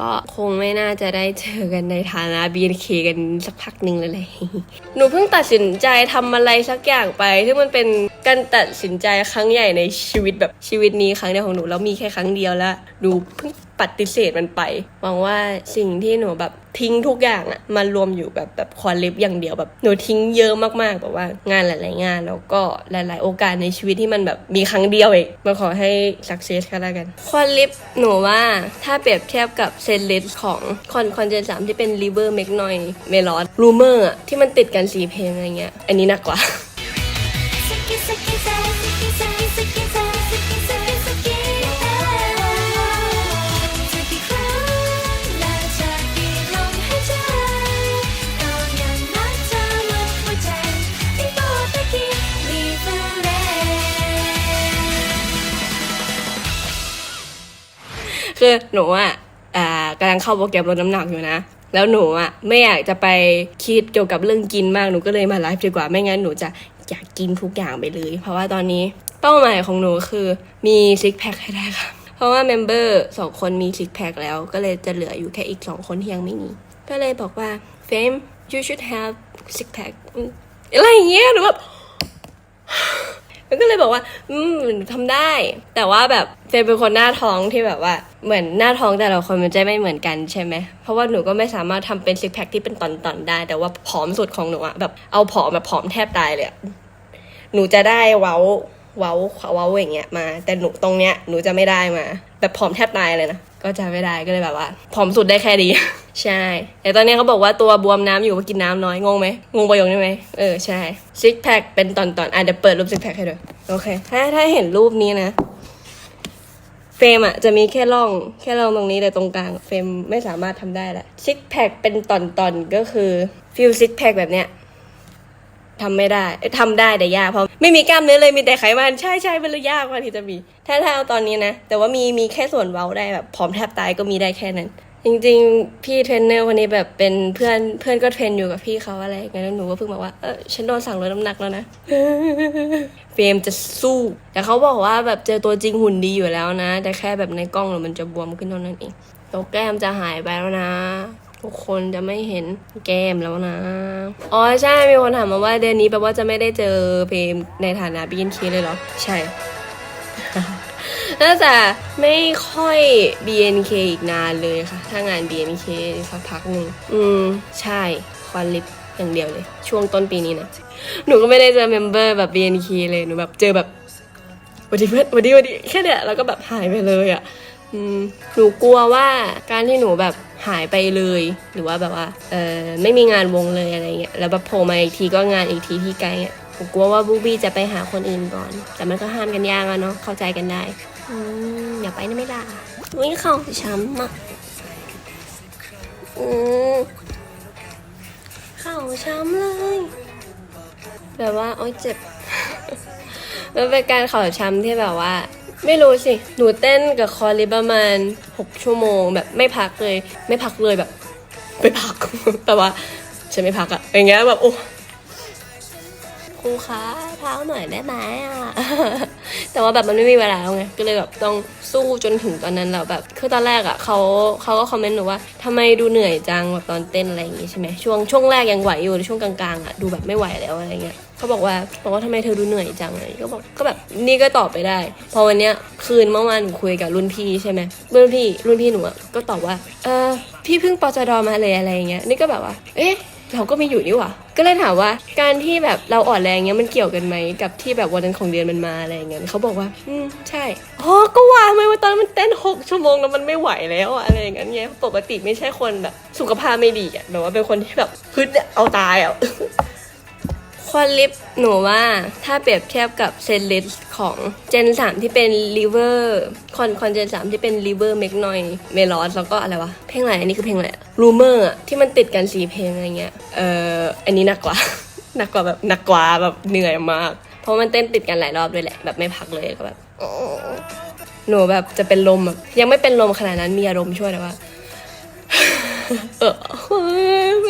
ก็คงไม่น่าจะได้เจอกันในฐานะ BNK กันสักพักหนึ่งเลยหนูเพิ่งตัดสินใจทำอะไรสักอย่างไปที่งมันเป็นการตัดสินใจครั้งใหญ่ในชีวิตแบบชีวิตนี้ครั้งเดียวของหนูแล้วมีแค่ครั้งเดียวแล้วหนูเพิ่ง ฏิเสธมันไปหวังว่าสิ่งที่หนูแบบทิ้งทุกอย่างอะมารวมอยู่แบบแบบคอนลิฟอย่างเดียวแบบหนูทิ้งเยอะมากๆแบบว่างานหลาย ๆ งานแล้วก็หลาย ๆ โอกาสในชีวิตที่มันแบบมีครั้งเดียวเองมาขอให้สักเซสก็แล้วกันคอนลิฟหนูว่าถ้าเปรียบเทียบกับเซนเลสของคอนคอนเจนสามที่เป็นริเวอร์เมกนอยเมลอดรูเมอร์ที่มันติดกันสี่เพลงอะไรเงี้ยอันนี้หนักกว่า คือหนูอะกำลังเข้าโปรแกรมลดน้ำหนักอยู่นะ แล้วหนูอะไม่อยากจะไปคิดเกี่ยวกับเรื่องกินมากหนูก็เลยมาไลฟ์ดีกว่าไม่งั้นหนูจะอยากกินทุกอย่างไปเลย เพราะว่าตอนนี้เป้าหมายของหนูคือมีซิกแพคให้ได้ค่ะเพราะว่าเมมเบอร์สองคนมีซิกแพคแล้วก็เลยจะเหลืออยู่แค่อีกสองคนที่ยังไม่มี ก็เลยบอกว่า fame you should have six pack อืมอะไรอย่างเงี้ยหนูแบบ มันก็เลยบอกว่า อืมหนูทำได้ แต่ว่าแบบเฟยเป็นคนหน้าท้องที่แบบว่า เหมือนหน้าท้องแต่ละคนมันจะไม่เหมือนกันใช่ไหม เพราะว่าหนูก็ไม่สามารถทำเป็นซิกแพคที่เป็นตอนๆได้ แต่ว่าผอมสุดของหนูอะแบบเอาผอมแบบผอมแทบตายเลยหนูจะได้เว้าเว้าเว้าอย่างเงี้ยมา แต่หนูตรงเนี้ยหนูจะไม่ได้มา แบบผอมแทบตายเลยนะ ก็จะไม่ได้ก็เลยแบบว่าผอมสุดได้แค่ดีใช่ แต่ตอนนี้เขาบอกว่าตัวบวมน้ำอยู่ว่ากินน้ำน้อยงงไหมงงประโยคนี้ไหมเออใช่ซิกแพคเป็นตอนๆอะเดี๋ยวเปิดรูปซิกแพคให้ดูโอเค ถ้าถ้าเห็นรูปนี้นะเฟรมอะจะมีแค่ร่องแค่ร่องตรงนี้แต่ตรงกลางเฟรมไม่สามารถทำได้ละซิกแพคเป็นตอนๆก็คือฟิลซิกแพคแบบเนี้ย ทำไม่ได้เอ้ยทำได้แต่ยากเพราะไม่มีกล้ามเนื้อเลยมีแต่ไขมันใช่ใช่มันเลยยากกว่าที่จะมี ถ้าถ้าเอาตอนนี้นะ แต่ว่ามีมีแค่ส่วนเว้าได้แบบผอมแทบตายก็มีได้แค่นั้น จริงๆ พี่เทรนเนอร์คนนี้แบบเป็นเพื่อนเพื่อนก็เทรนอยู่กับพี่เขาอะไรอย่างเงี้ยหนูก็เพิ่งบอกว่าเออฉันโดนสั่งลดน้ำหนักแล้วนะเฟรมจะสู้ แต่เขาบอกว่าแบบเจอตัวจริงหุ่นดีอยู่แล้วนะ แต่แค่แบบในกล้องมันจะบวมขึ้นเท่านั้นเองตัวแก้มจะหายไปแล้วนะ ทุกคนจะไม่เห็นแก้มแล้วนะ อ๋อใช่ มีคนถามมาว่าเดือนนี้แปลว่าจะไม่ได้เจอเพมในฐานะบีนคีเลยเหรอ ใช่น่าจะไม่ค่อย BNK อีกนานเลยค่ะ ถ้างาน BNK สักพักหนึ่งอืม ใช่ควันลิปอย่างเดียวเลย ช่วงต้นปีนี้นะ หนูก็ไม่ได้เจอเมมเบอร์แบบ BNK เลย หนูแบบเจอแบบวัสดีเพื่อนวัสดีวัสดีแค่เนี้ยแล้วก็แบบหายไปเลยอะ่ะ หนูกลัวว่าการที่หนูแบบหายไปเลย หรือว่าแบบว่าเออไม่มีงานวงเลยอะไรเงี้ยแล้วแบบโผล่มาอีกทีก็งานอีกทีที่ไกลเงี้ยหนูกลัวว่าบูบี้จะไปหาคนอื่นก่อน แต่มันก็ห้ามกันยากอะเนาะเข้าใจกันได้อืมอย่าไปนะไม่ได้วิ่งเข้าช้ำอะอืมเข่าช้ำเลยแบบว่าโอ๊ยเจ็บมันเป็นการเข่าช้ำที่แบบว่า ไม่รู้สิ หนูเต้นกับคอริประมาณหกชั่วโมง แบบไม่พักเลย ไม่พักเลยแบบไม่พัก แต่ว่าฉันไม่พักอะอย่างเงี้ยแบบโอ้ ครูคะพักหน่อยได้ไหมอะแต่ว่าแบบมันไม่มีเวลาแล้วไง ก็เลยแบบต้องสู้จนถึงตอนนั้นแล้วแบบ คือตอนแรกอะเขาเขาก็คอมเมนต์หนูว่าทำไมดูเหนื่อยจังแบบตอนเต้นอะไรอย่างงี้ใช่ไหมช่วงช่วงแรกยังไหวอยู่ช่วงกลางๆอะดูแบบไม่ไหวแล้วอะไรเงี้ยเขาบอกว่าบอกว่าทำไมเธอดูเหนื่อยจังอะไรก็บอกก็แบบนี่ก็ตอบไปได้ พอวันเนี้ยคืนเมื่อวานหนูคุยกับรุ่นพี่ใช่ไหมรุ่นพี่รุ่นพี่หนูอะก็ตอบว่าเออพี่เพิ่งปจดมาเลยอะไรอย่างเงี้ยนี่ก็แบบว่า เอ๊ะ เราก็มีอยู่นี่หว่าก็เลยถามว่าการที่แบบเราอ่อนแรงเงี้ยมันเกี่ยวกันไหมกับที่แบบวันนั้นของเดือนมันมาอะไรเงี้ยเขาบอกว่า อืมใช่อ๋อก็ว่าไมว่าตอนนั้นมันเต้นหกชั่วโมงแล้วมันไม่ไหวแล้วอะอะไรอย่างเงี้ยปกติไม่ใช่คนแบบสุขภาพไม่ดีอะแบบว่าเป็นคนที่แบบฮึดเอาตายอะ คอนลิปหนูว่าถ้าเปรียบเทียบกับเซนลิสของเจน 3 ที่เป็นลิเวอร์คอนคอนเจน 3 ที่เป็นลิเวอร์เมกนอยเมลอสแล้วก็อะไรวะ เพลงอะไรอันนี้คือเพลงอะไรรูเมอร์ที่มันติดกันสี่เพลงอะไรเงี้ยเอออันนี้หนักกว่าหนักกว่าแบบหนักกว่าแบบเหนื่อยมาก เพราะมันเต้นติดกันหลายรอบด้วยแหละแบบไม่พักเลยก็แบบหนูแบบจะเป็นลมแบบยังไม่เป็นลมขนาดนั้นมีอารมณ์ช่วยแต่ว่าเออ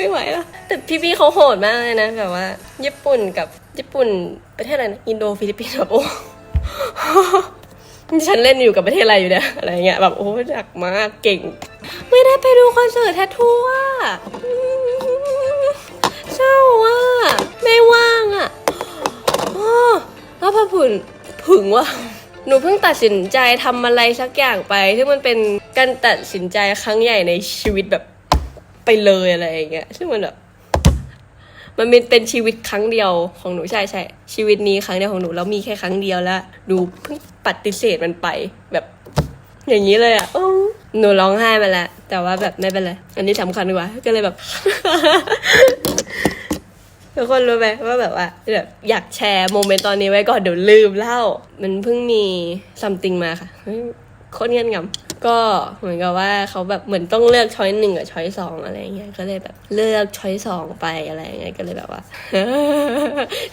ไม่ไหวแล้วแต่พี่ๆเขาโหดมากเลยนะแบบว่า ญี่ปุ่นกับญี่ปุ่นประเทศอะไรนะอินโดฟิลิปปินส์แบบโอ้ฉันเล่นอยู่กับประเทศอะไรอยู่เนี่ยอะไรเงี้ยแบบโอ้หนักมากเก่ง ไม่ได้ไปดูคอนเสิร์ตแททูอะเศร้าอะไม่ว่างอะอ้อแล้วพอผุนผึ่งว่าหนูเพิ่งตัดสินใจทำอะไรสักอย่างไป ซึ่งมันเป็นการตัดสินใจครั้งใหญ่ในชีวิตแบบ ไปเลยอะไรอย่างเงี้ยซึ่งมันแบบมันเป็นเป็นชีวิตครั้งเดียวของหนูใช่ใช่ชีวิตนี้ครั้งเดียวของหนูแล้วมีแค่ครั้งเดียวแล้วหนูเพิ่งปฏิเสธมันไปแบบ อย่างนี้เลยอะหนูร้องไห้มาแล้วแต่ว่าแบบไม่เป็นไรอันนี้สำคัญกว่า ก็เลยแบบทุกคนรู้ไหมว่าแบบว่าแบบอยากแชร์โมเมนต์ตอนนี้ไว้ก่อนเดี๋ยวลืมเล่า มันเพิ่งมีซัมติงมาค่ะโคตรเงียบงำ ก็เหมือนกับว่าเขาแบบเหมือนต้องเลือกช้อยหนึ่งกับช้อยสองอะไรเงี้ยก็เลยแบบเลือกช้อยสองไปอะไรเงี้ยก็เลยแบบว่า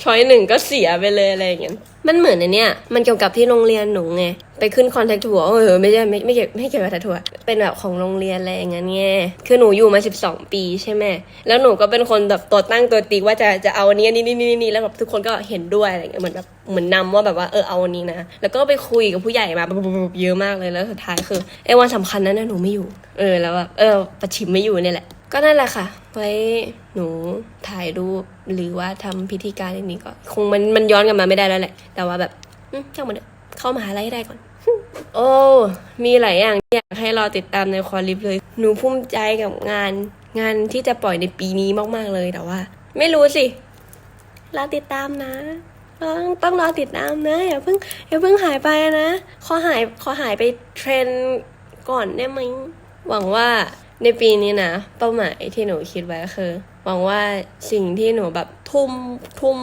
ช้อยหนึ่งก็เสียไปเลยอะไรเงี้ย มันเหมือนในเนี้ยมันเกี่ยวกับที่โรงเรียนหนูไง ไปขึ้นคอนแทคทัวร์เออไม่ใช่ไม่ไม่เกี่ยวไม่เกี่ยวกับแทคทัวร์เป็นแบบของโรงเรียนอะไรอย่างเงี้ยคือหนูอยู่มา 12 ปีใช่ไหมแล้วหนูก็เป็นคนแบบตัวตั้งตัวตีว่าจะจะเอาอันนี้นนี้นี่นี่นี่แล้วแบบทุกคนก็เห็นด้วยอะไรเงี้ยเหมือนแบบเหมือนนำว่าแบบว่าเออเอาอันนี้นะ แล้วก็ไปคุยกับผู้ใหญ่มาแบบเยอะมากเลยแล้วสุดท้ายคือไอ้วันสำคัญนั้นหนูไม่อยู่ เออแล้วแบบเออประชิมไม่อยู่เนี่ยแหละ ก็นั่นแหละค่ะ ไว้หนูถ่ายรูปหรือว่าทำพิธีการอย่างนี้ก็ คงมันมันย้อนกลันมาไม่ได้แล้วแหละ แต่ว่าแบบอืมช่างมันเถอะเข้ามหาลัยให้ได้ก่อน โอ้ มีหลายอย่างอยากให้รอติดตามในคอลิฟเลย หนูภูมิใจกับงาน งานที่จะปล่อยในปีนี้มาก ๆเลยแต่ว่า ไม่รู้สิรอติดตามนะต้องต้องรอติดตามนะอย่าเพิ่งอย่าเพิ่งหายไปนะขอหายขอหายไปเทรนก่อนได้ไหมหวังว่า ในปีนี้นะ เป้าหมายที่หนูคิดไว้ก็คือหวังว่าสิ่งที่หนูแบบทุ่มทุ่ม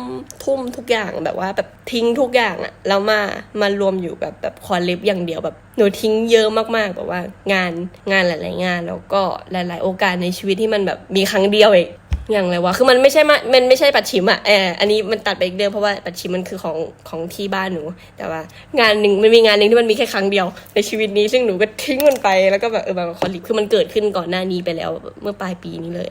ทุ่มทุกอย่างแบบว่าแบบทิ้งทุกอย่างอะแล้วมามารวมอยู่แบบแบบคอลิฟอย่างเดียวแบบหนูทิ้งเยอะมากๆแบบว่างานงานหลาย ๆ งาน แล้วก็หลาย ๆ โอกาสในชีวิตที่มันแบบมีครั้งเดียวเอง อย่างไรวะ คือมันไม่ใช่มามันไม่ใช่ปัดชิมอะเอออันนี้มันตัดไปอีกเรื่องเพราะว่าปัดชิมมันคือของของที่บ้านหนู แต่ว่า งานหนึ่งมันมีงานหนึ่งที่มันมีแค่ครั้งเดียว ในชีวิตนี้ซึ่งหนูก็ทิ้งมันไปแล้วก็แบบเออแบบคอลิฟคือมันเกิดขึ้นก่อนหน้านี้ไปแล้วเมื่อปลายปีนี้เลย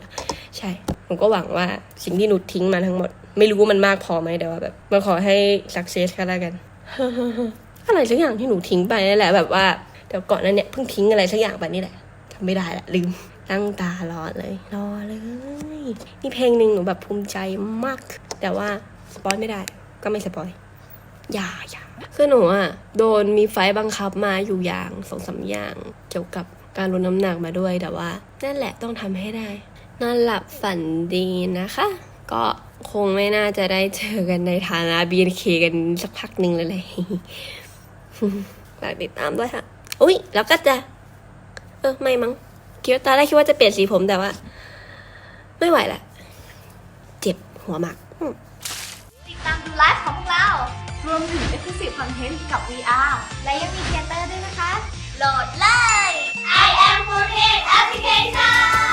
ใช่หนูก็หวังว่าสิ่งที่หนูทิ้งมาทั้งหมด ไม่รู้ว่ามันมากพอไหมแต่ว่าแบบมันขอให้สักเซสก็แล้วกันอะไรสักอย่างที่หนูทิ้งไปนั่นแหละแบบว่าเดี๋ยวก่อนนั้นเนี่ยเพิ่งทิ้งอะไรสักอย่างไปนี่แหละจำไม่ได้ละลืมตั้งตารอเลย รอเลย นี่เพลงหนึ่งหนูแบบภูมิใจมาก แต่ว่าสปอยไม่ได้ ก็ไม่สปอยอย่าอย่าคือหนูอะโดนมีไฟบังคับมาอยู่อย่างสองสามอย่าง เกี่ยวกับการลดน้ำหนักมาด้วยแต่ว่านั่นแหละต้องทำให้ได้นอนหลับฝันดีนะคะ ก็คงไม่น่าจะได้เจอกันในฐานะ BNK กันสักพักหนึ่งเลยเลยฝากติดตามด้วยค่ะ อุ้ยแล้วก็จะ เออ ไม่มั้งคิดว่าตอนแรกคิดว่าจะเปลี่ยนสีผมแต่ว่า ไม่ไหวละเจ็บหัวมากอืมติดตามดูไลฟ์ของพวกเรา รวมถึง Exclusive Content กับ VR และยังมีเทเตอร์ด้วยนะคะ โหลดเลย I am 4 Application